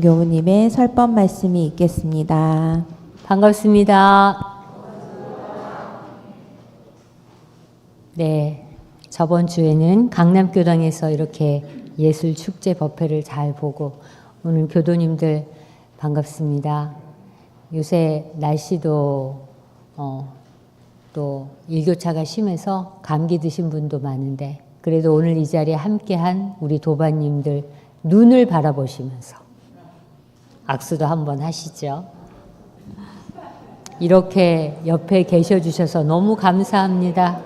교우님의 설법 말씀이 있겠습니다. 반갑습니다. 네. 저번 주에는 강남교당에서 이렇게 예술 축제 법회를 잘 보고 오늘 교도님들 반갑습니다. 요새 날씨도 어, 또 일교차가 심해서 감기 드신 분도 많은데 그래도 오늘 이 자리에 함께한 우리 도반님들 눈을 바라보시면서 악수도 한번 하시죠. 이렇게 옆에 계셔 주셔서 너무 감사합니다.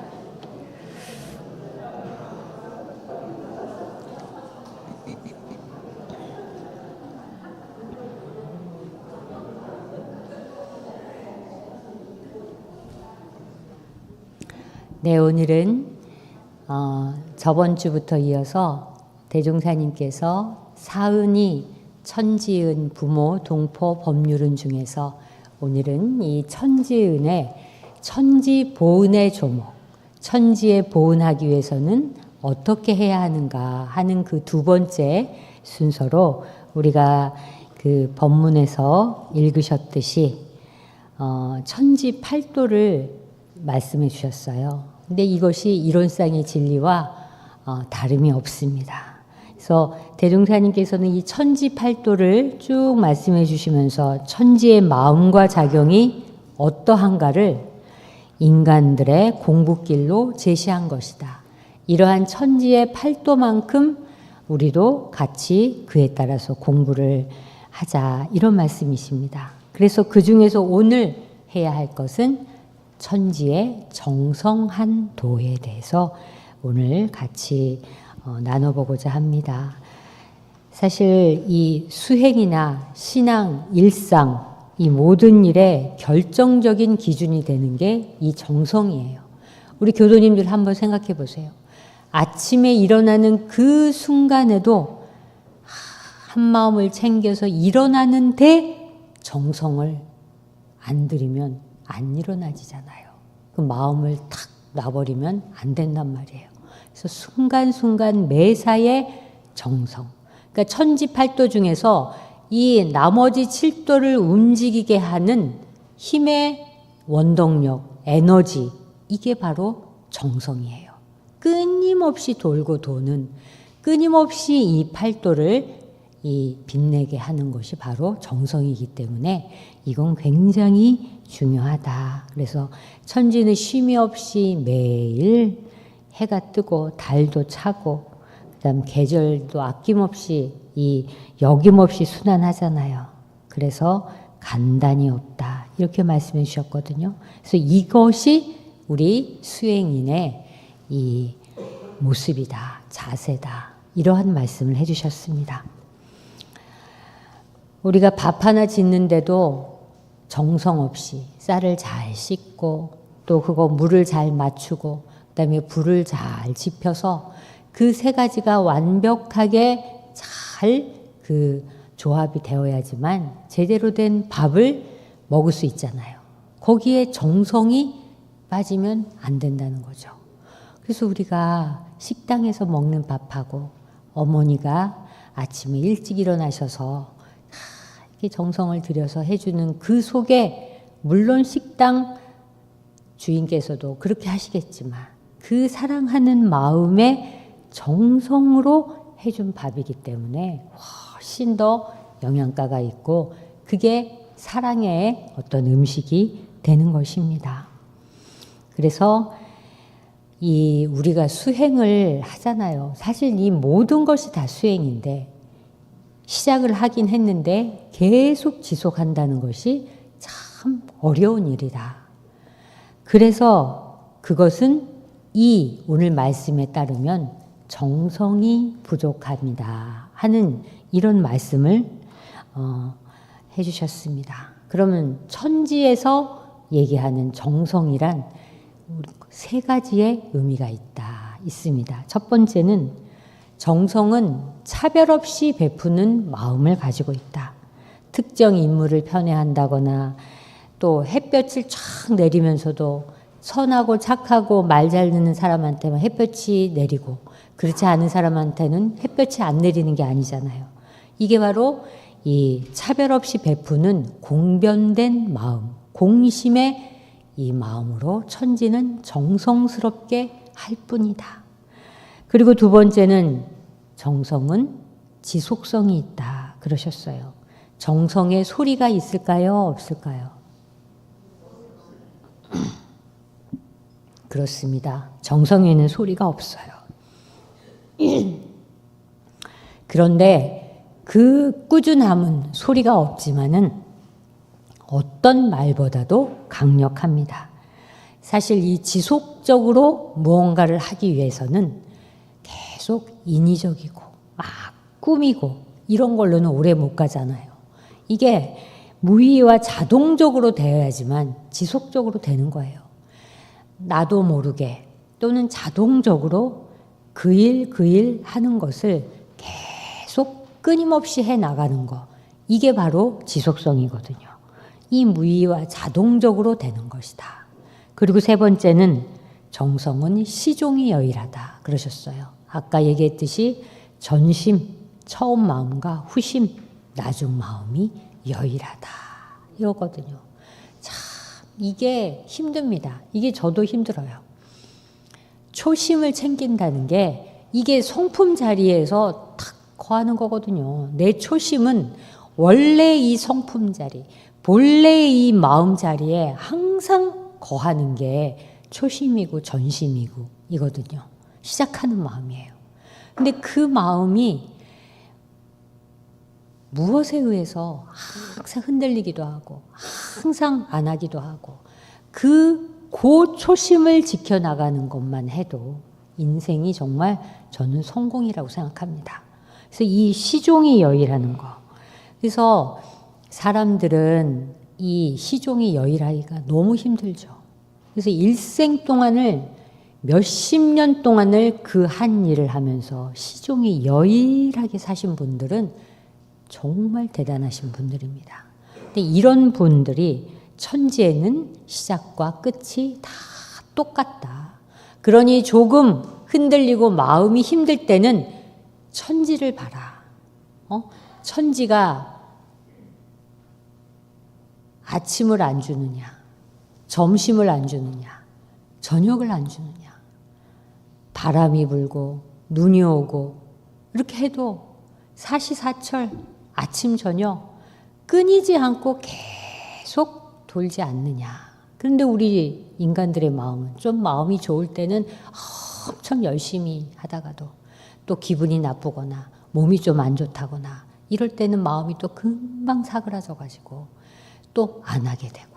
네, 오늘은 어, 저번 주부터 이어서 대종사님께서 사은이 천지은 부모 동포 법률은 중에서 오늘은 이 천지은의 천지 보은의 조목, 천지에 보은하기 위해서는 어떻게 해야 하는가 하는 그 두 번째 순서로 우리가 그 법문에서 읽으셨듯이 어, 천지 팔도를 말씀해 주셨어요. 근데 이것이 이론상의 진리와 어, 다름이 없습니다. 그래서 대종사님께서는 이 천지팔도를 쭉 말씀해 주시면서 천지의 마음과 작용이 어떠한가를 인간들의 공부길로 제시한 것이다. 이러한 천지의 팔도만큼 우리도 같이 그에 따라서 공부를 하자. 이런 말씀이십니다. 그래서 그 중에서 오늘 해야 할 것은 천지의 정성한 도에 대해서 오늘 같이 어, 나눠보고자 합니다. 사실 이 수행이나 신앙, 일상, 이 모든 일의 결정적인 기준이 되는 게 이 정성이에요. 우리 교도님들 한번 생각해 보세요. 아침에 일어나는 그 순간에도 한 마음을 챙겨서 일어나는데 정성을 안 들이면 안 일어나지잖아요. 그 마음을 탁 놔버리면 안 된단 말이에요. 그래서 순간순간 매사의 정성. 그러니까 천지팔도 중에서 이 나머지 칠도를 움직이게 하는 힘의 원동력, 에너지, 이게 바로 정성이에요. 끊임없이 돌고 도는, 끊임없이 이 팔도를 이 빛내게 하는 것이 바로 정성이기 때문에 이건 굉장히 중요하다. 그래서 천지는 쉼이 없이 매일 해가 뜨고 달도 차고 그다음 계절도 아낌없이 이 여김없이 순환하잖아요. 그래서 간단이 없다. 이렇게 말씀해 주셨거든요. 그래서 이것이 우리 수행인의 이 모습이다. 자세다. 이러한 말씀을 해 주셨습니다. 우리가 밥 하나 짓는데도 정성 없이 쌀을 잘 씻고 또 그거 물을 잘 맞추고 그다음에 불을 잘 지펴서 그 세 가지가 완벽하게 잘 그 조합이 되어야지만 제대로 된 밥을 먹을 수 있잖아요. 거기에 정성이 빠지면 안 된다는 거죠. 그래서 우리가 식당에서 먹는 밥하고 어머니가 아침에 일찍 일어나셔서 이렇게 정성을 들여서 해주는 그 속에 물론 식당 주인께서도 그렇게 하시겠지만 그 사랑하는 마음의 정성으로 해준 밥이기 때문에 훨씬 더 영양가가 있고 그게 사랑의 어떤 음식이 되는 것입니다. 그래서 이 우리가 수행을 하잖아요. 사실 이 모든 것이 다 수행인데 시작을 하긴 했는데 계속 지속한다는 것이 참 어려운 일이다. 그래서 그것은 이 오늘 말씀에 따르면 정성이 부족합니다. 하는 이런 말씀을 어, 해주셨습니다. 그러면 천지에서 얘기하는 정성이란 세 가지의 의미가 있다, 있습니다. 첫 번째는 정성은 차별 없이 베푸는 마음을 가지고 있다. 특정 인물을 편애한다거나 또 햇볕을 쫙 내리면서도 선하고 착하고 말 잘 듣는 사람한테만 햇볕이 내리고 그렇지 않은 사람한테는 햇볕이 안 내리는 게 아니잖아요. 이게 바로 이 차별 없이 베푸는 공변된 마음, 공심의 이 마음으로 천지는 정성스럽게 할 뿐이다. 그리고 두 번째는 정성은 지속성이 있다. 그러셨어요. 정성의 소리가 있을까요? 없을까요? 그렇습니다. 정성에는 소리가 없어요. 그런데 그 꾸준함은 소리가 없지만은 어떤 말보다도 강력합니다. 사실 이 지속적으로 무언가를 하기 위해서는 계속 인위적이고 막 꾸미고 이런 걸로는 오래 못 가잖아요. 이게 무의와 자동적으로 되어야지만 지속적으로 되는 거예요. 나도 모르게 또는 자동적으로 그 일 그 일 하는 것을 계속 끊임없이 해 나가는 거. 이게 바로 지속성이거든요. 이 무의와 자동적으로 되는 것이다. 그리고 세 번째는 정성은 시종이 여일하다. 그러셨어요. 아까 얘기했듯이 전심, 처음 마음과 후심, 나중 마음이 여일하다. 이거거든요. 참, 이게 힘듭니다. 이게 저도 힘들어요. 초심을 챙긴다는 게 이게 성품 자리에서 탁 거하는 거거든요. 내 초심은 원래 이 성품 자리, 본래 이 마음 자리에 항상 거하는 게 초심이고 전심이고 이거든요. 시작하는 마음이에요. 근데 그 마음이 무엇에 의해서 항상 흔들리기도 하고 항상 안 하기도 하고 그 고 초심을 지켜나가는 것만 해도 인생이 정말 저는 성공이라고 생각합니다. 그래서 이 시종이 여의라는 거. 그래서 사람들은 이 시종이 여의라기가 너무 힘들죠. 그래서 일생 동안을 몇십 년 동안을 그 한 일을 하면서 시종이 여일하게 사신 분들은 정말 대단하신 분들입니다. 근데 이런 분들이 천지에는 시작과 끝이 다 똑같다. 그러니 조금 흔들리고 마음이 힘들 때는 천지를 봐라. 어? 천지가 아침을 안 주느냐, 점심을 안 주느냐, 저녁을 안 주느냐, 바람이 불고 눈이 오고 이렇게 해도 사시사철 아침 저녁 끊이지 않고 계속 돌지 않느냐. 그런데 우리 인간들의 마음은 좀 마음이 좋을 때는 엄청 열심히 하다가도 또 기분이 나쁘거나 몸이 좀 안 좋다거나 이럴 때는 마음이 또 금방 사그라져 가지고 또 안 하게 되고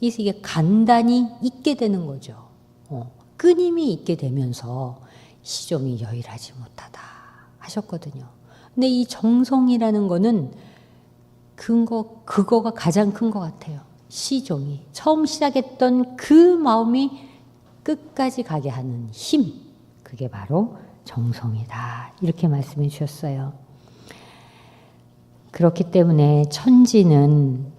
이게 간단히 있게 되는 거죠. 어, 끊임이 있게 되면서 시종이 여일하지 못하다 하셨거든요. 근데 이 정성이라는 거는 근거 그거가 가장 큰 것 같아요. 시종이 처음 시작했던 그 마음이 끝까지 가게 하는 힘 그게 바로 정성이다 이렇게 말씀해 주셨어요. 그렇기 때문에 천지는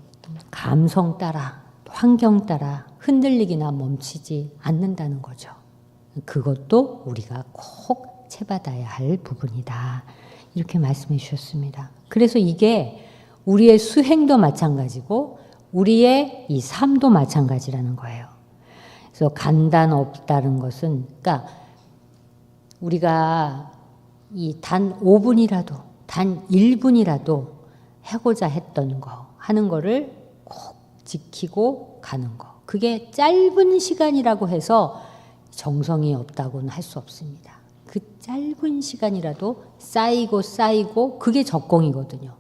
감성 따라 환경 따라 흔들리기나 멈추지 않는다는 거죠. 그것도 우리가 꼭 채받아야 할 부분이다. 이렇게 말씀해 주셨습니다. 그래서 이게 우리의 수행도 마찬가지고 우리의 이 삶도 마찬가지라는 거예요. 그래서 간단 없다는 것은 그러니까 우리가 이 단 5분이라도 단 1분이라도 해고자 했던 거 하는 거를 꼭 지키고 가는 거. 그게 짧은 시간이라고 해서 정성이 없다고는 할 수 없습니다. 그 짧은 시간이라도 쌓이고 쌓이고 그게 적공이거든요.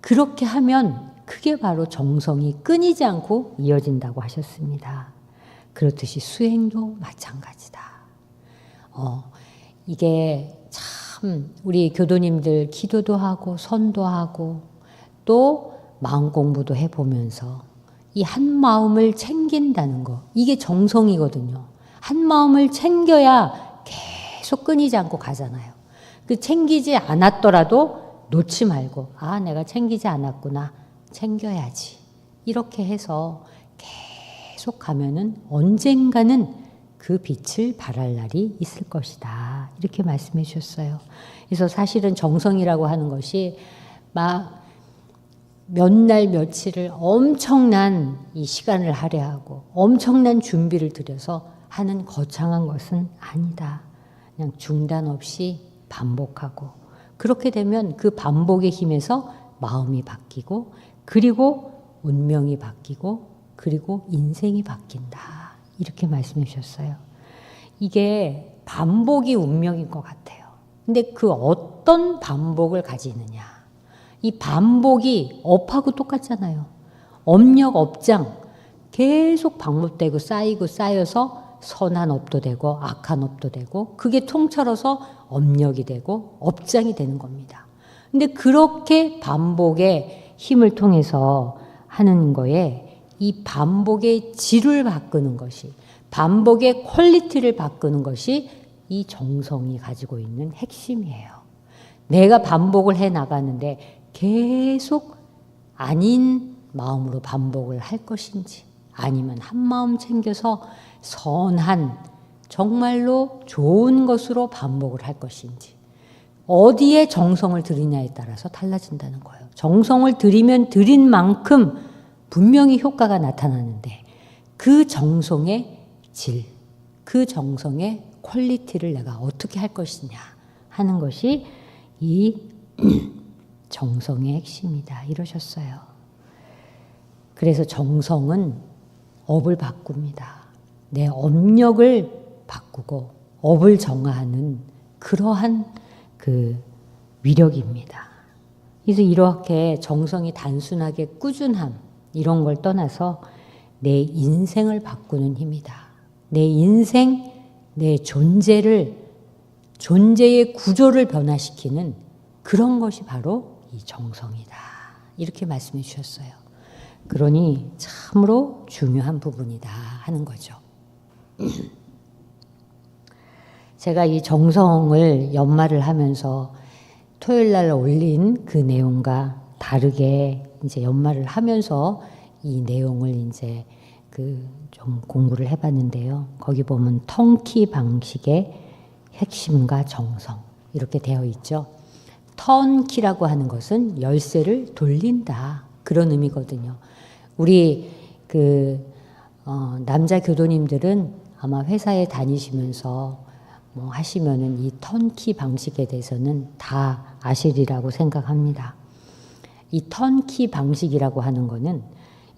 그렇게 하면 그게 바로 정성이 끊이지 않고 이어진다고 하셨습니다. 그렇듯이 수행도 마찬가지다. 어, 이게 참 우리 교도님들 기도도 하고 선도 하고 또 마음 공부도 해 보면서 이 한 마음을 챙긴다는 거 이게 정성이거든요. 한 마음을 챙겨야 계속 끊이지 않고 가잖아요. 그 챙기지 않았더라도 놓지 말고 아 내가 챙기지 않았구나 챙겨야지 이렇게 해서 계속 가면은 언젠가는 그 빛을 발할 날이 있을 것이다. 이렇게 말씀해 주셨어요. 그래서 사실은 정성이라고 하는 것이 막 몇 날 며칠을 엄청난 이 시간을 할애하고 엄청난 준비를 들여서 하는 거창한 것은 아니다. 그냥 중단 없이 반복하고 그렇게 되면 그 반복의 힘에서 마음이 바뀌고 그리고 운명이 바뀌고 그리고 인생이 바뀐다. 이렇게 말씀해 주셨어요. 이게 반복이 운명인 것 같아요. 근데 그 어떤 반복을 가지느냐. 이 반복이 업하고 똑같잖아요. 업력, 업장 계속 반복되고 쌓이고 쌓여서 선한 업도 되고 악한 업도 되고 그게 통찰어서 업력이 되고 업장이 되는 겁니다. 근데 그렇게 반복의 힘을 통해서 하는 거에 이 반복의 질을 바꾸는 것이 반복의 퀄리티를 바꾸는 것이 이 정성이 가지고 있는 핵심이에요. 내가 반복을 해 나가는데 계속 아닌 마음으로 반복을 할 것인지 아니면 한 마음 챙겨서 선한 정말로 좋은 것으로 반복을 할 것인지 어디에 정성을 들이냐에 따라서 달라진다는 거예요. 정성을 들이면 들인 만큼 분명히 효과가 나타나는데 그 정성의 질, 그 정성의 퀄리티를 내가 어떻게 할 것이냐 하는 것이 이 정성의 핵심이다. 이러셨어요. 그래서 정성은 업을 바꿉니다. 내 업력을 바꾸고 업을 정화하는 그러한 그 위력입니다. 그래서 이렇게 정성이 단순하게 꾸준함 이런 걸 떠나서 내 인생을 바꾸는 힘이다. 내 인생, 내 존재를 존재의 구조를 변화시키는 그런 것이 바로 이 정성이다. 이렇게 말씀해 주셨어요. 그러니 참으로 중요한 부분이다 하는 거죠. 제가 이 정성을 연말을 하면서 토요일 날 올린 그 내용과 다르게 이제 연말을 하면서 이 내용을 이제 그 좀 공부를 해봤는데요. 거기 보면 턴키 방식의 핵심과 정성 이렇게 되어 있죠. 턴키라고 하는 것은 열쇠를 돌린다 그런 의미거든요. 우리 그 어, 남자 교도님들은 아마 회사에 다니시면서 뭐 하시면은 이 턴키 방식에 대해서는 다 아시리라고 생각합니다. 이 턴키 방식이라고 하는 거는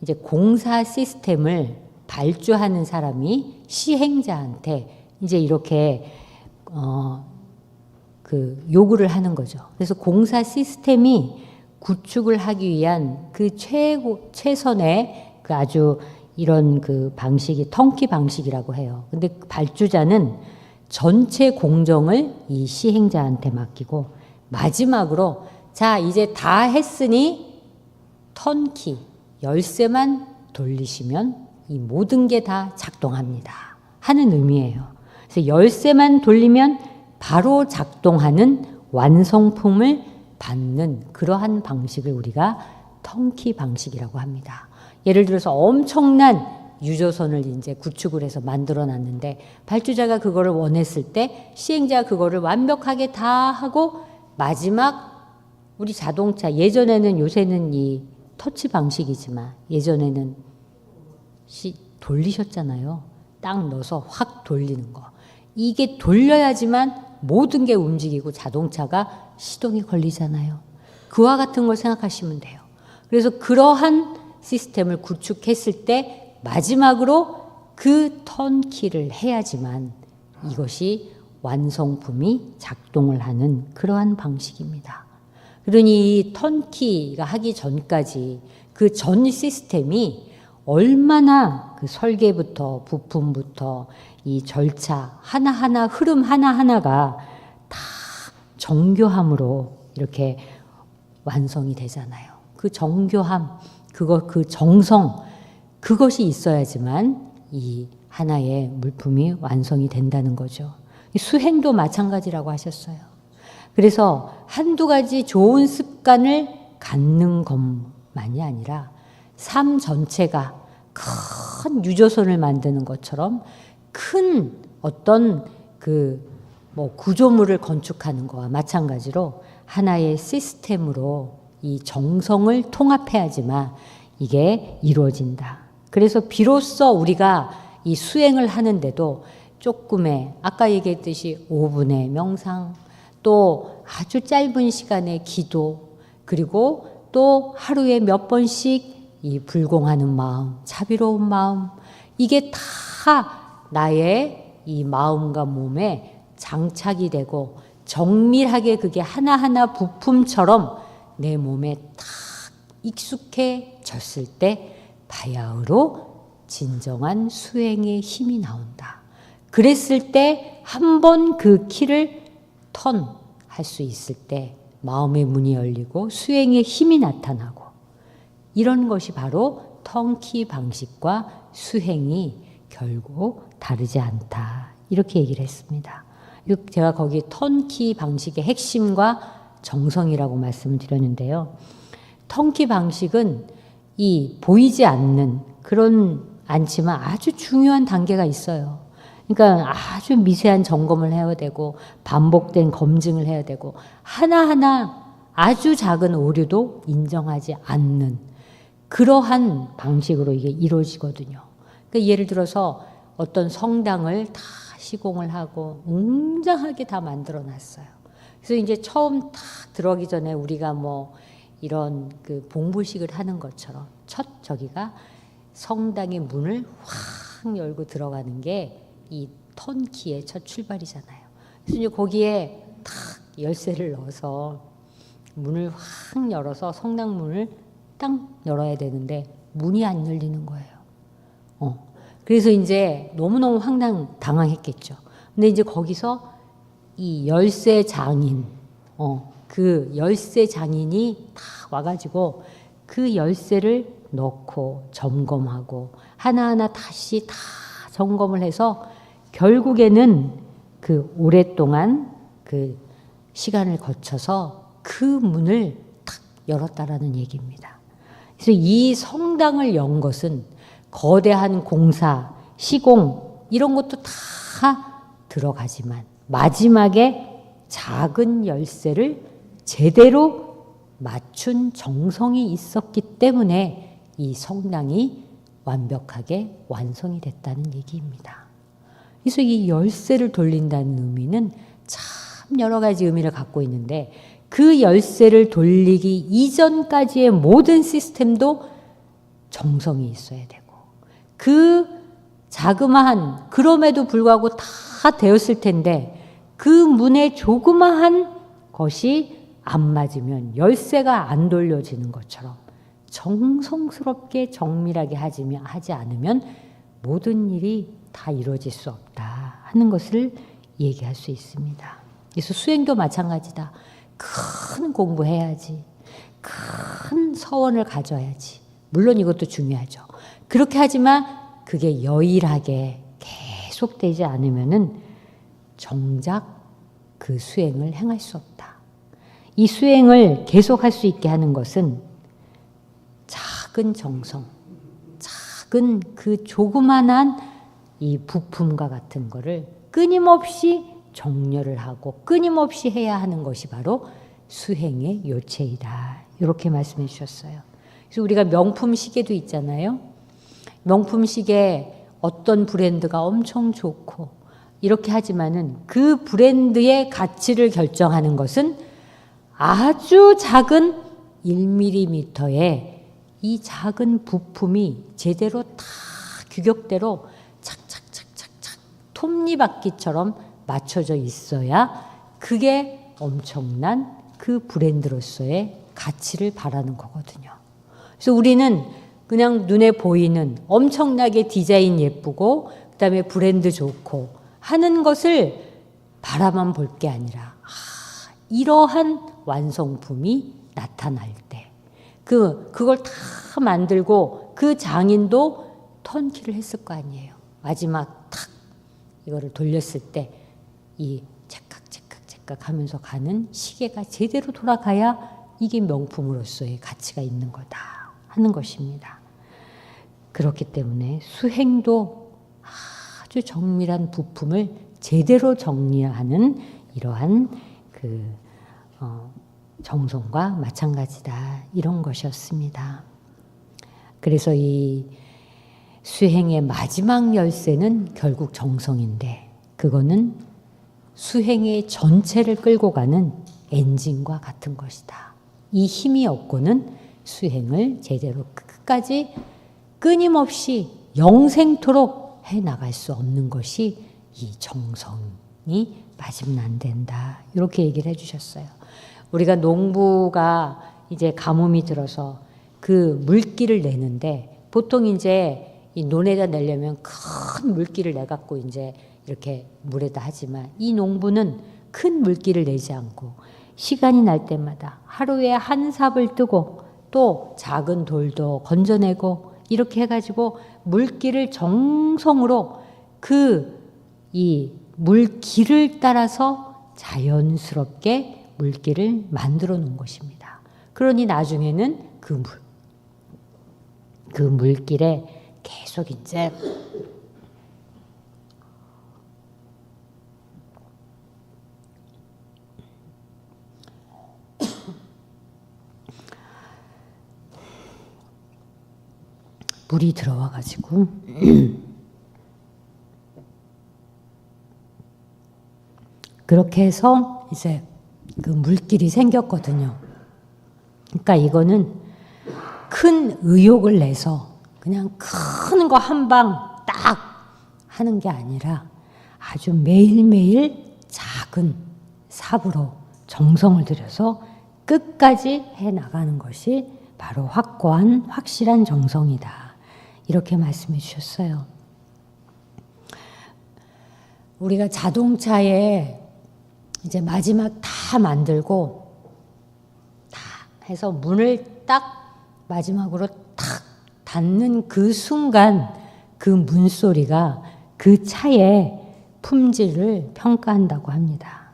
이제 공사 시스템을 발주하는 사람이 시행자한테 이제 이렇게 어 그 요구를 하는 거죠. 그래서 공사 시스템이 구축을 하기 위한 그 최고 최선의 그 아주 이런 그 방식이 턴키 방식이라고 해요. 근데 그 발주자는 전체 공정을 이 시행자한테 맡기고 마지막으로 자 이제 다 했으니 턴키 열쇠만 돌리시면 이 모든 게 다 작동합니다 하는 의미예요. 그래서 열쇠만 돌리면 바로 작동하는 완성품을 받는 그러한 방식을 우리가 턴키 방식이라고 합니다. 예를 들어서 엄청난 유조선을 이제 구축을 해서 만들어 놨는데 발주자가 그거를 원했을 때 시행자가 그거를 완벽하게 다 하고 마지막 우리 자동차 예전에는 요새는 이 터치 방식이지만 예전에는 시, 돌리셨잖아요. 딱 넣어서 확 돌리는 거. 이게 돌려야지만 모든 게 움직이고 자동차가 시동이 걸리잖아요. 그와 같은 걸 생각하시면 돼요. 그래서 그러한 시스템을 구축했을 때 마지막으로 그 턴키를 해야지만 이것이 완성품이 작동을 하는 그러한 방식입니다. 그러니 이 턴키가 하기 전까지 그 전 시스템이 얼마나 그 설계부터 부품부터 이 절차 하나하나 흐름 하나하나가 다 정교함으로 이렇게 완성이 되잖아요. 그 정교함, 그거 그 정성 그것이 있어야지만 이 하나의 물품이 완성이 된다는 거죠. 수행도 마찬가지라고 하셨어요. 그래서 한두 가지 좋은 습관을 갖는 것만이 아니라 삶 전체가 큰 유조선을 만드는 것처럼 큰 어떤 그 뭐 구조물을 건축하는 거와 마찬가지로 하나의 시스템으로 이 정성을 통합해야지만 이게 이루어진다. 그래서 비로소 우리가 이 수행을 하는데도 조금의 아까 얘기했듯이 5분의 명상 또 아주 짧은 시간의 기도 그리고 또 하루에 몇 번씩 이 불공하는 마음, 자비로운 마음 이게 다 나의 이 마음과 몸에 장착이 되고 정밀하게 그게 하나하나 부품처럼 내 몸에 탁 익숙해졌을 때 바야흐로 진정한 수행의 힘이 나온다. 그랬을 때 한 번 그 키를 턴할 수 있을 때 마음의 문이 열리고 수행의 힘이 나타나고 이런 것이 바로 턴키 방식과 수행이 결국 다르지 않다. 이렇게 얘기를 했습니다. 제가 거기 턴키 방식의 핵심과 정성이라고 말씀을 드렸는데요. 턴키 방식은 이 보이지 않는 그런 않지만 아주 중요한 단계가 있어요. 그러니까 아주 미세한 점검을 해야 되고 반복된 검증을 해야 되고 하나하나 아주 작은 오류도 인정하지 않는 그러한 방식으로 이게 이루어지거든요. 그러니까 예를 들어서 어떤 성당을 다 시공을 하고 웅장하게 다 만들어 놨어요. 그래서 이제 처음 딱 들어가기 전에 우리가 뭐 이런 그 봉부식을 하는 것처럼 첫 저기가 성당의 문을 확 열고 들어가는 게 이 턴키의 첫 출발이잖아요. 그래서 이제 거기에 탁 열쇠를 넣어서 문을 확 열어서 성당 문을 딱 열어야 되는데 문이 안 열리는 거예요. 어. 그래서 이제 너무너무 황당 당황했겠죠. 근데 이제 거기서 이 열쇠 장인, 어, 그 열쇠 장인이 다 와가지고 그 열쇠를 넣고 점검하고 하나하나 다시 다 점검을 해서 결국에는 그 오랫동안 그 시간을 거쳐서 그 문을 탁 열었다라는 얘기입니다. 그래서 이 성당을 연 것은 거대한 공사, 시공 이런 것도 다 들어가지만 마지막에 작은 열쇠를 제대로 맞춘 정성이 있었기 때문에 이 성당이 완벽하게 완성이 됐다는 얘기입니다. 그래서 이 열쇠를 돌린다는 의미는 참 여러 가지 의미를 갖고 있는데 그 열쇠를 돌리기 이전까지의 모든 시스템도 정성이 있어야 되고 그 자그마한 그럼에도 불구하고 다 되었을 텐데 그 문에 조그마한 것이 안 맞으면 열쇠가 안 돌려지는 것처럼 정성스럽게 정밀하게 하지- 않으면 모든 일이 다 이루어질 수 없다 하는 것을 얘기할 수 있습니다. 그래서 수행도 마찬가지다. 큰 공부해야지. 큰 서원을 가져야지. 물론 이것도 중요하죠. 그렇게 하지만 그게 여일하게 계속되지 않으면은 정작 그 수행을 행할 수 없다. 이 수행을 계속할 수 있게 하는 것은 작은 정성, 작은 그 조그만한 이 부품과 같은 거를 끊임없이 정렬을 하고 끊임없이 해야 하는 것이 바로 수행의 요체이다. 이렇게 말씀해 주셨어요. 그래서 우리가 명품 시계도 있잖아요. 명품 시계 어떤 브랜드가 엄청 좋고 이렇게 하지만은 그 브랜드의 가치를 결정하는 것은 아주 작은 1mm의 이 작은 부품이 제대로 다 규격대로 착착착착착 톱니바퀴처럼 맞춰져 있어야 그게 엄청난 그 브랜드로서의 가치를 바라는 거거든요. 그래서 우리는 그냥 눈에 보이는 엄청나게 디자인 예쁘고 그다음에 브랜드 좋고 하는 것을 바라만 볼 게 아니라 아, 이러한 완성품이 나타날 때 그 그걸 다 만들고 그 장인도 턴키를 했을 거 아니에요. 마지막 탁 이거를 돌렸을 때이 찰칵 찰칵 찰칵 하면서 가는 시계가 제대로 돌아가야 이게 명품으로서의 가치가 있는 거다 하는 것입니다. 그렇기 때문에 수행도 아주 정밀한 부품을 제대로 정리하는 이러한 그 어, 정성과 마찬가지다. 이런 것이었습니다. 그래서 이 수행의 마지막 열쇠는 결국 정성인데 그거는 수행의 전체를 끌고 가는 엔진과 같은 것이다. 이 힘이 없고는 수행을 제대로 끝까지 끊임없이 영생토록 해 나갈 수 없는 것이 이 정성이 빠지면 안 된다. 이렇게 얘기를 해 주셨어요. 우리가 농부가 이제 가뭄이 들어서 그 물기를 내는데 보통 이제 이 논에다 내려면 큰 물기를 내 갖고 이제 이렇게 물에다 하지만 이 농부는 큰 물기를 내지 않고 시간이 날 때마다 하루에 한 삽을 뜨고 또 작은 돌도 건져내고 이렇게 해가지고 물기를 정성으로 그 이 물길을 따라서 자연스럽게 물기를 만들어 놓은 것입니다. 그러니 나중에는 그 물, 그 물길에 계속 이제 물이 들어와 가지고 그렇게 해서 이제 그 물길이 생겼거든요. 그러니까 이거는 큰 의욕을 내서 그냥 큰 거 한 방 딱 하는 게 아니라 아주 매일매일 작은 삽으로 정성을 들여서 끝까지 해 나가는 것이 바로 확고한 확실한 정성이다. 이렇게 말씀해 주셨어요. 우리가 자동차에 이제 마지막 다 만들고 다 해서 문을 딱 마지막으로 탁 닫는 그 순간 그 문소리가 그 차의 품질을 평가한다고 합니다.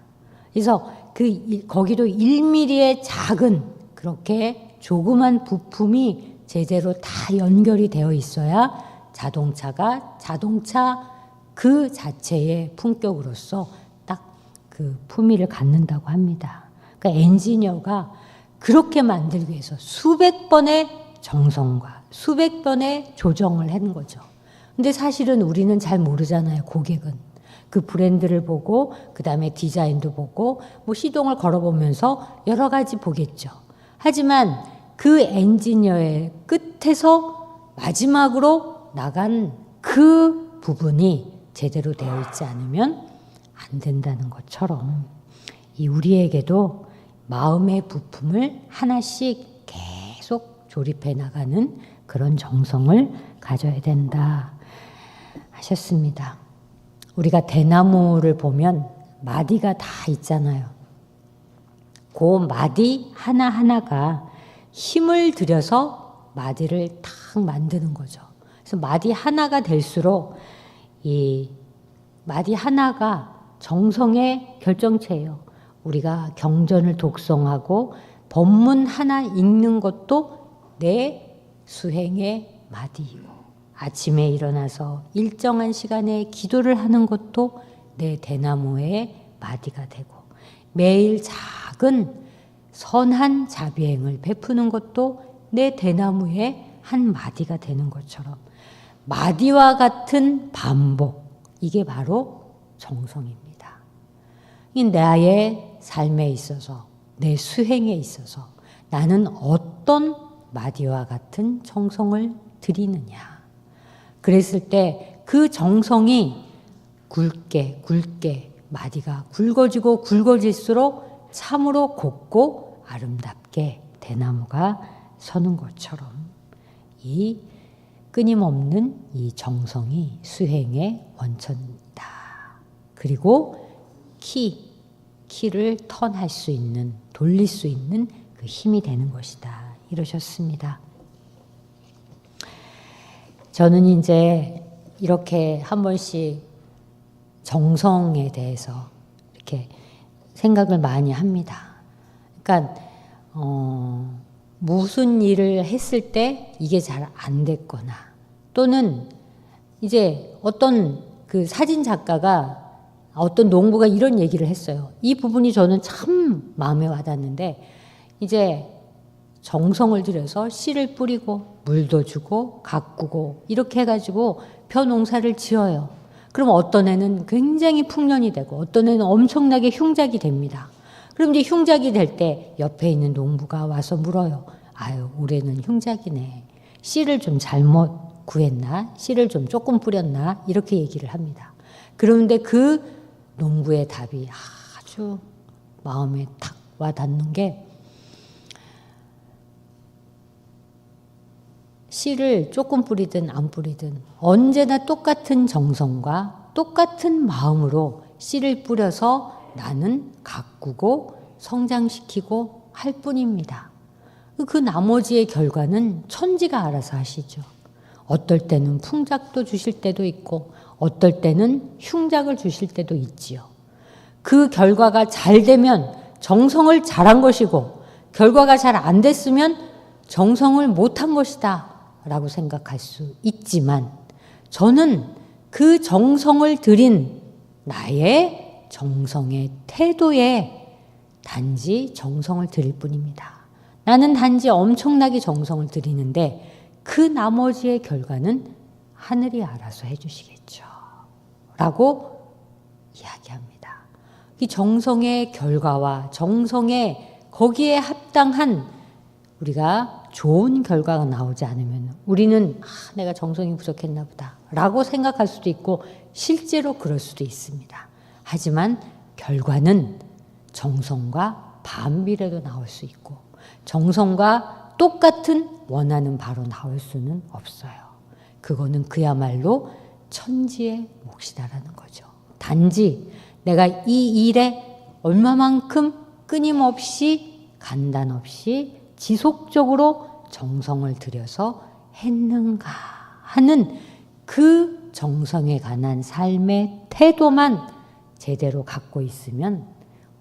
그래서 그 일- 거기도 1mm의 작은 그렇게 조그만 부품이 제대로 다 연결이 되어 있어야 자동차가 자동차 그 자체의 품격으로서 딱 그 품위를 갖는다고 합니다. 그러니까 엔지니어가 그렇게 만들기 위해서 수백 번의 정성과 수백 번의 조정을 하는 거죠. 근데 사실은 우리는 잘 모르잖아요, 고객은. 그 브랜드를 보고, 그 다음에 디자인도 보고, 뭐 시동을 걸어보면서 여러 가지 보겠죠. 하지만 그 엔지니어의 끝에서 마지막으로 나간 그 부분이 제대로 되어 있지 않으면 안 된다는 것처럼 이 우리에게도 마음의 부품을 하나씩 계속 조립해 나가는 그런 정성을 가져야 된다 하셨습니다. 우리가 대나무를 보면 마디가 다 있잖아요. 그 마디 하나하나가 힘을 들여서 마디를 탁 만드는 거죠. 그래서 마디 하나가 될수록 이 마디 하나가 정성의 결정체예요. 우리가 경전을 독송하고 법문 하나 읽는 것도 내 수행의 마디이고 아침에 일어나서 일정한 시간에 기도를 하는 것도 내 대나무의 마디가 되고 매일 작은 선한 자비행을 베푸는 것도 내 대나무의 한 마디가 되는 것처럼 마디와 같은 반복 이게 바로 정성입니다. 이 나의 삶에 있어서 내 수행에 있어서 나는 어떤 마디와 같은 정성을 드리느냐. 그랬을 때 그 정성이 굵게 굵게 마디가 굵어지고 굵어질수록 참으로 곱고 아름답게 대나무가 서는 것처럼 이 끊임없는 이 정성이 수행의 원천이다. 그리고 키, 키를 턴할 수 있는, 돌릴 수 있는 그 힘이 되는 것이다. 이러셨습니다. 저는 이제 이렇게 한 번씩 정성에 대해서 이렇게 생각을 많이 합니다. 그러니까 어, 무슨 일을 했을 때 이게 잘 안 됐거나 또는 이제 어떤 그 사진 작가가 어떤 농부가 이런 얘기를 했어요. 이 부분이 저는 참 마음에 와닿는데 이제 정성을 들여서 씨를 뿌리고 물도 주고 가꾸고 이렇게 해가지고 벼 농사를 지어요. 그럼 어떤 애는 굉장히 풍년이 되고 어떤 애는 엄청나게 흉작이 됩니다. 그럼 이제 흉작이 될 때 옆에 있는 농부가 와서 물어요. 아유, 올해는 흉작이네. 씨를 좀 잘못 구했나? 씨를 좀 조금 뿌렸나? 이렇게 얘기를 합니다. 그런데 그 농부의 답이 아주 마음에 탁 와닿는 게 씨를 조금 뿌리든 안 뿌리든 언제나 똑같은 정성과 똑같은 마음으로 씨를 뿌려서 나는 가꾸고 성장시키고 할 뿐입니다. 그 나머지의 결과는 천지가 알아서 하시죠. 어떨 때는 풍작도 주실 때도 있고, 어떨 때는 흉작을 주실 때도 있지요. 그 결과가 잘 되면 정성을 잘한 것이고, 결과가 잘 안 됐으면 정성을 못한 것이다. 라고 생각할 수 있지만, 저는 그 정성을 들인 나의 정성의 태도에 단지 정성을 드릴 뿐입니다. 나는 단지 엄청나게 정성을 들이는데 그 나머지의 결과는 하늘이 알아서 해주시겠죠. 라고 이야기합니다. 이 정성의 결과와 정성의 거기에 합당한 우리가 좋은 결과가 나오지 않으면 우리는 아, 내가 정성이 부족했나 보다 라고 생각할 수도 있고 실제로 그럴 수도 있습니다. 하지만 결과는 정성과 반비례도 나올 수 있고 정성과 똑같은 원하는 바로 나올 수는 없어요. 그거는 그야말로 천지의 몫이다라는 거죠. 단지 내가 이 일에 얼마만큼 끊임없이 간단 없이 지속적으로 정성을 들여서 했는가 하는 그 정성에 관한 삶의 태도만 제대로 갖고 있으면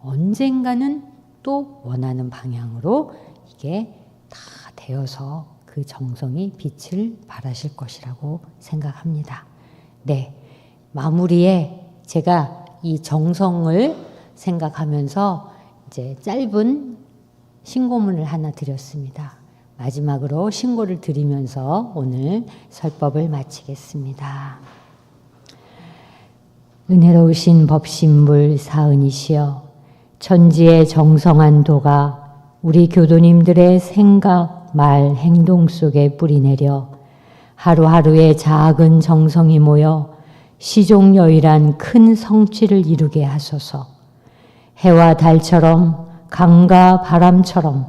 언젠가는 또 원하는 방향으로 이게 다 되어서 그 정성이 빛을 발하실 것이라고 생각합니다. 네. 마무리에 제가 이 정성을 생각하면서 이제 짧은 신고문을 하나 드렸습니다. 마지막으로 신고를 드리면서 오늘 설법을 마치겠습니다. 은혜로우신 법신불 사은이시여 천지의 정성한 도가 우리 교도님들의 생각, 말, 행동 속에 뿌리내려 하루하루의 작은 정성이 모여 시종여일한 큰 성취를 이루게 하소서 해와 달처럼 강과 바람처럼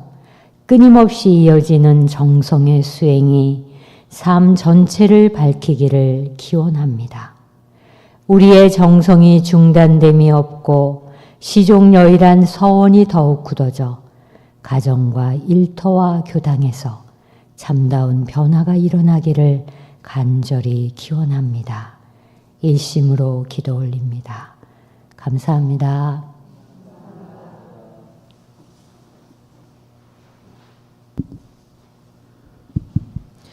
끊임없이 이어지는 정성의 수행이 삶 전체를 밝히기를 기원합니다. 우리의 정성이 중단됨이 없고 시종여일한 서원이 더욱 굳어져 가정과 일터와 교당에서 참다운 변화가 일어나기를 간절히 기원합니다. 일심으로 기도 올립니다. 감사합니다.